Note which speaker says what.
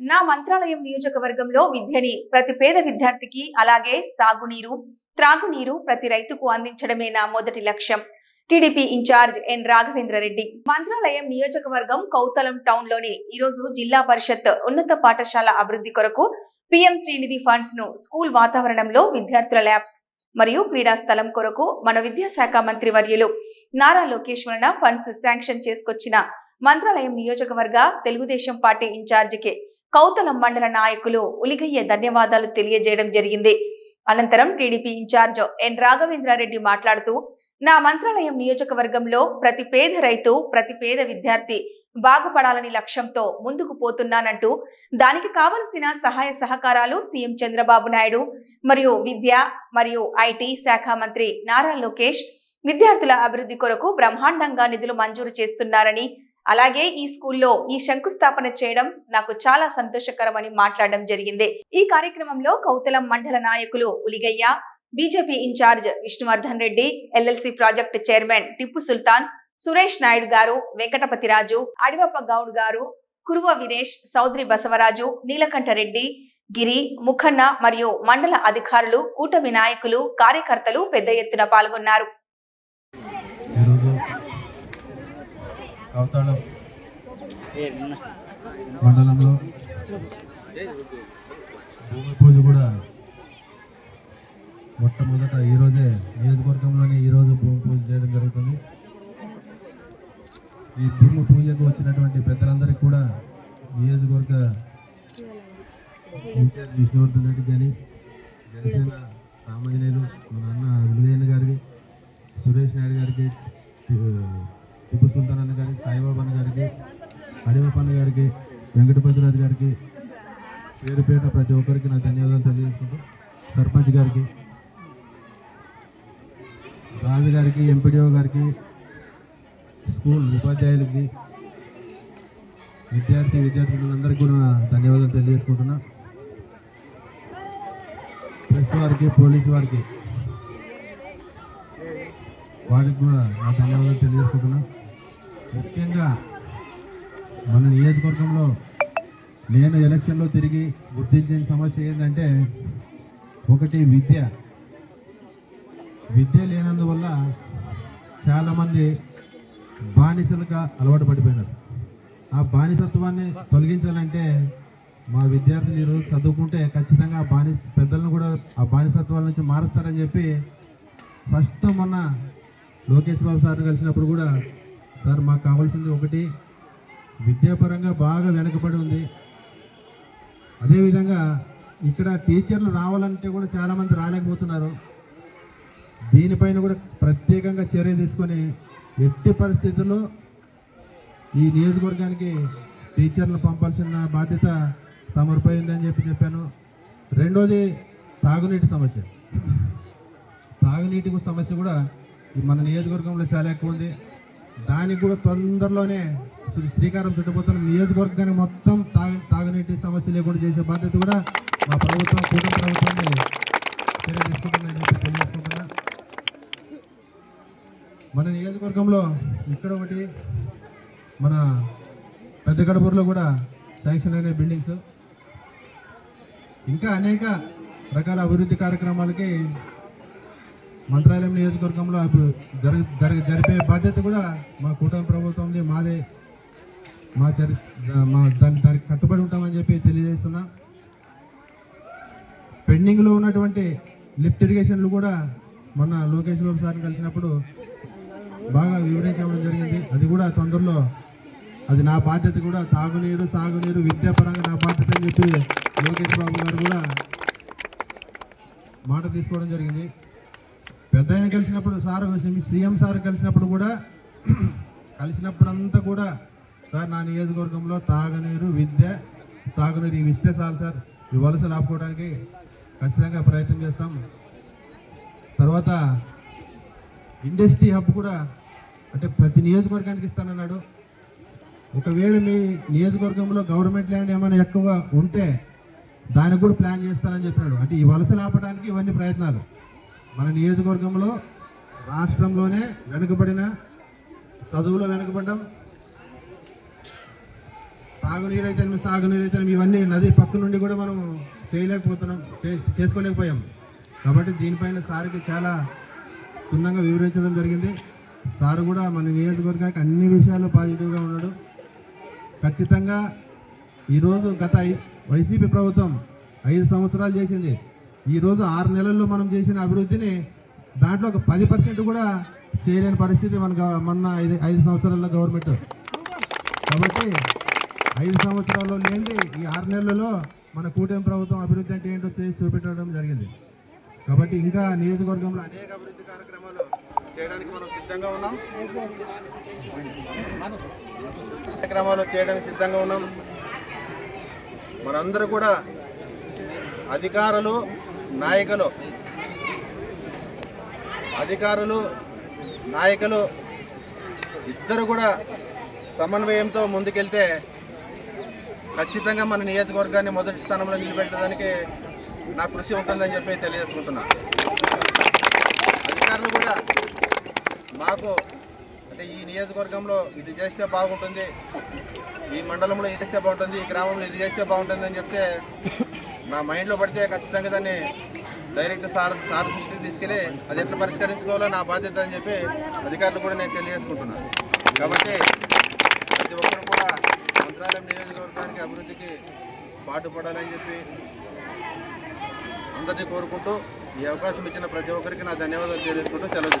Speaker 1: నా మంత్రాలయం నియోజకవర్గంలో విద్యని ప్రతి పేద విద్యార్థికి అలాగే సాగునీరు త్రాగునీరు ప్రతి రైతుకు అందించడమే నా మొదటి లక్ష్యం. TDP incharge N Raghavendra Reddy. Mantralayam నియోజకవర్గం కౌతలం టౌన్లోని ఈరోజు జిల్లా పరిషత్ ఉన్నత పాఠశాల అభివృద్ధి కొరకు పిఎం శ్రీనిధి ఫండ్స్ను స్కూల్ వాతావరణంలో విద్యార్థుల ల్యాబ్స్ మరియు క్రీడా స్థలం కొరకు మన విద్యాశాఖ మంత్రి వర్యులు నారా లోకేష్ వలన ఫండ్స్ శాంక్షన్ చేసుకొచ్చిన మంత్రాలయం నియోజకవర్గ తెలుగుదేశం పార్టీ ఇన్ఛార్జికి కౌతలం మండల నాయకులు ఉలిగయ్య ధన్యవాదాలు తెలియజేయడం జరిగింది. అనంతరం టీడీపీ ఇన్ఛార్జ్ ఎన్ రాఘవేంద్రారెడ్డి మాట్లాడుతూ నా మంత్రాలయం నియోజకవర్గంలో ప్రతి పేద రైతు ప్రతి పేద విద్యార్థి బాగుపడాలని లక్ష్యంతో ముందుకు పోతున్నానంటూ దానికి కావలసిన సహాయ సహకారాలు సీఎం చంద్రబాబు నాయుడు మరియు విద్య మరియు ఐటీ శాఖ మంత్రి నారా లోకేష్ విద్యార్థుల అభివృద్ధి కొరకు బ్రహ్మాండంగా నిధులు మంజూరు చేస్తున్నారని అలాగే ఈ స్కూల్లో ఈ శంకుస్థాపన చేయడం నాకు చాలా సంతోషకరమని మాట్లాడడం జరిగింది. ఈ కార్యక్రమంలో కౌతలం మండల నాయకులు Uligaiah BJP incharge Vishnuvardhan Reddy LLC project chairman Tippu Sultan Suresh Naidu garu Venkatapathiraju Adivappa Goud గారు కురువ వీరేష్ సౌదరి బసవరాజు నీలకంఠరెడ్డి గిరి ముఖన్న మరియు మండల అధికారులు కూటమి నాయకులు కార్యకర్తలు పెద్ద ఎత్తున పాల్గొన్నారు
Speaker 2: ఈరోజు కవతాళం మండలంలో భూమి పూజ కూడా మొట్టమొదట ఈరోజే నియోజకవర్గంలోనే ఈరోజు భూమి పూజ చేయడం జరుగుతుంది. ఈ భూమి పూజకు వచ్చినటువంటి పెద్దలందరికీ కూడా నియోజకవర్గ ఇన్ఛార్జ్ విష్ణువర్ధన్ రెడ్డి కానీ జనసేన రామాంజనేయులు మన అన్న విలువైన గారికి సురేష్ నాయుడు గారికి టిప్పు సుల్తాన్ అన్న గారికి సాయిబాబా అన్న గారికి అడివపన్న గారికి వెంకటపతిరాజు గారికి పేరు పేరున ప్రతి ఒక్కరికి నా ధన్యవాదాలు తెలియజేసుకుంటూ సర్పంచ్ గారికి రాజు గారికి ఎంపీడీఓ గారికి స్కూల్ ఉపాధ్యాయులకి విద్యార్థి విద్యార్థులందరికీ కూడా నా ధన్యవాదాలు తెలియజేసుకుంటున్నా. ప్రెస్ వారికి పోలీసు వారికి వారికి కూడా నా ధన్యవాదాలు తెలియజేసుకుంటున్నా. ముఖ్యంగా మన నియోజకవర్గంలో నేను ఎలక్షన్లో తిరిగి గుర్తించిన సమస్య ఏంటంటే ఒకటి విద్య. విద్య లేనందువల్ల చాలామంది బానిసలుగా అలవాటు పడిపోయినారు. ఆ బానిసత్వాన్ని తొలగించాలంటే మా విద్యార్థులు ఈరోజు చదువుకుంటే ఖచ్చితంగా బాని పెద్దలను కూడా ఆ బానిసత్వాల నుంచి మారుస్తారని చెప్పి ఫస్ట్ మొన్న లోకేష్ బాబు సార్ కలిసినప్పుడు కూడా సార్ మాకు కావాల్సింది ఒకటి. విద్యాపరంగా బాగా వెనకబడి ఉంది. అదేవిధంగా ఇక్కడ టీచర్లు రావాలంటే కూడా చాలామంది రాలేకపోతున్నారు. దీనిపైన కూడా ప్రత్యేకంగా చర్య తీసుకొని ఎట్టి పరిస్థితుల్లో ఈ నియోజకవర్గానికి టీచర్లు పంపాల్సిన బాధ్యత తమరిపై ఉందని చెప్పి చెప్పాను. రెండోది తాగునీటి సమస్య. తాగునీటి సమస్య కూడా మన నియోజకవర్గంలో చాలా ఎక్కువ ఉంది. దానికి కూడా తొందరలోనే శ్రీ- శ్రీకారం చుట్టబోతున్న నియోజకవర్గానికి మొత్తం తాగ తాగునీటి సమస్య లేకుండా చేసే బాధ్యత కూడా మా ప్రభుత్వం కుటుంబ ప్రభుత్వాన్ని చర్య తీసుకుంటుందని చెప్పి తెలియజేసుకుంటున్నా. మన నియోజకవర్గంలో ఇక్కడ ఒకటి మన పెద్దగడపూర్లో కూడా శాంక్షన్ అయిన బిల్డింగ్స్. ఇంకా అనేక రకాల అభివృద్ధి కార్యక్రమాలకి మంత్రాలయం నియోజకవర్గంలో అభి- జరిపే బాధ్యత కూడా మా కూటమి ప్రభుత్వంది మాదే మా చరి మా దాని దానికి కట్టుబడి ఉంటామని చెప్పి తెలియజేస్తున్నా. పెండింగ్లో ఉన్నటువంటి లిఫ్ట్ ఇరిగేషన్లు కూడా మొన్న లోకేష్ బాబు సార్ని కలిసినప్పుడు బాగా వివరించడం జరిగింది. అది కూడా తొందరలో అది నా బాధ్యత కూడా తాగునీరు సాగునీరు విద్యాపరంగా నా బాధ్యత అని చెప్పి లోకేష్ బాబు గారు కూడా మాట తీసుకోవడం జరిగింది. పెద్ద ఆయన కలిసినప్పుడు సార్ సీఎం సార్ కలిసినప్పుడు కూడా కలిసినప్పుడంతా కూడా సార్ నా నియోజకవర్గంలో తాగునీరు విద్య సాగునీరు ఇవి ఇస్తే చాలు సార్. ఈ వలసలు ఆపుకోవడానికి ఖచ్చితంగా ప్రయత్నం చేస్తాం. తర్వాత ఇండస్ట్రీ హబ్ కూడా అంటే ప్రతి నియోజకవర్గానికి ఇస్తానన్నాడు. ఒకవేళ మీ నియోజకవర్గంలో గవర్నమెంట్ ల్యాండ్ ఏమైనా ఎక్కువ ఉంటే దానికి కూడా ప్లాన్ చేస్తానని చెప్పాడు అంటే ఈ వలసలు ఆపడానికి ఇవన్నీ ప్రయత్నాలు. మన నియోజకవర్గంలో రాష్ట్రంలోనే వెనుకబడిన చదువులో వెనుకబడ్డం తాగునీరు అయితే సాగునీరు అయితే ఇవన్నీ నది పక్క నుండి కూడా మనం చేయలేకపోతున్నాం చేసుకోలేకపోయాం. కాబట్టి దీనిపైన సార్కి చాలా క్షుణ్ణంగా వివరించడం జరిగింది. సార్ కూడా మన నియోజకవర్గానికి అన్ని విషయాలు పాజిటివ్గా ఉన్నాడు. ఖచ్చితంగా ఈరోజు గత వైసీపీ ప్రభుత్వం ఐదు సంవత్సరాలు చేసింది. ఈరోజు ఆరు నెలల్లో మనం చేసిన అభివృద్ధిని దాంట్లో ఒక పది పర్సెంట్ కూడా చేయలేని పరిస్థితి మన మొన్న ఐదు ఐదు సంవత్సరాల్లో గవర్నమెంట్. కాబట్టి ఐదు సంవత్సరాల్లో లేని ఈ ఆరు నెలలలో మన కూటమి ప్రభుత్వం అభివృద్ధి అంటే ఏంటో చేసి చూపెట్టడం జరిగింది. కాబట్టి ఇంకా నియోజకవర్గంలో అనేక అభివృద్ధి కార్యక్రమాలు చేయడానికి మనం సిద్ధంగా ఉన్నాం. కార్యక్రమాలు చేయడానికి సిద్ధంగా ఉన్నాం. మనందరూ కూడా అధికారులు నాయకులు అధికారులు నాయకులు ఇద్దరు కూడా సమన్వయంతో ముందుకెళ్తే ఖచ్చితంగా మన నియోజకవర్గాన్ని మొదటి స్థానంలో నిలబెట్టడానికి నా కృషి ఉంటుందని చెప్పి తెలియజేసుకుంటున్నా. అధికారులు కూడా మాకు అంటే ఈ నియోజకవర్గంలో ఇది చేస్తే బాగుంటుంది ఈ మండలంలో ఇది చేస్తే బాగుంటుంది ఈ గ్రామంలో ఇది చేస్తే బాగుంటుంది అని చెప్తే నా మైండ్లో పడితే ఖచ్చితంగా దాన్ని డైరెక్ట్ సార్ సార్ దృష్టికి తీసుకెళ్ళి అది ఎట్లా పరిష్కరించుకోవాలో నా బాధ్యత అని చెప్పి అధికారులు కూడా నేను తెలియజేసుకుంటున్నాను. కాబట్టి ప్రతి ఒక్కరు కూడా మంత్రాలయం నియోజకవర్గానికి అభివృద్ధికి పాటుపడాలని చెప్పి అందరినీ కోరుకుంటూ ఈ అవకాశం ఇచ్చిన ప్రతి ఒక్కరికి నా ధన్యవాదాలు తెలియజేసుకుంటూ సెలవు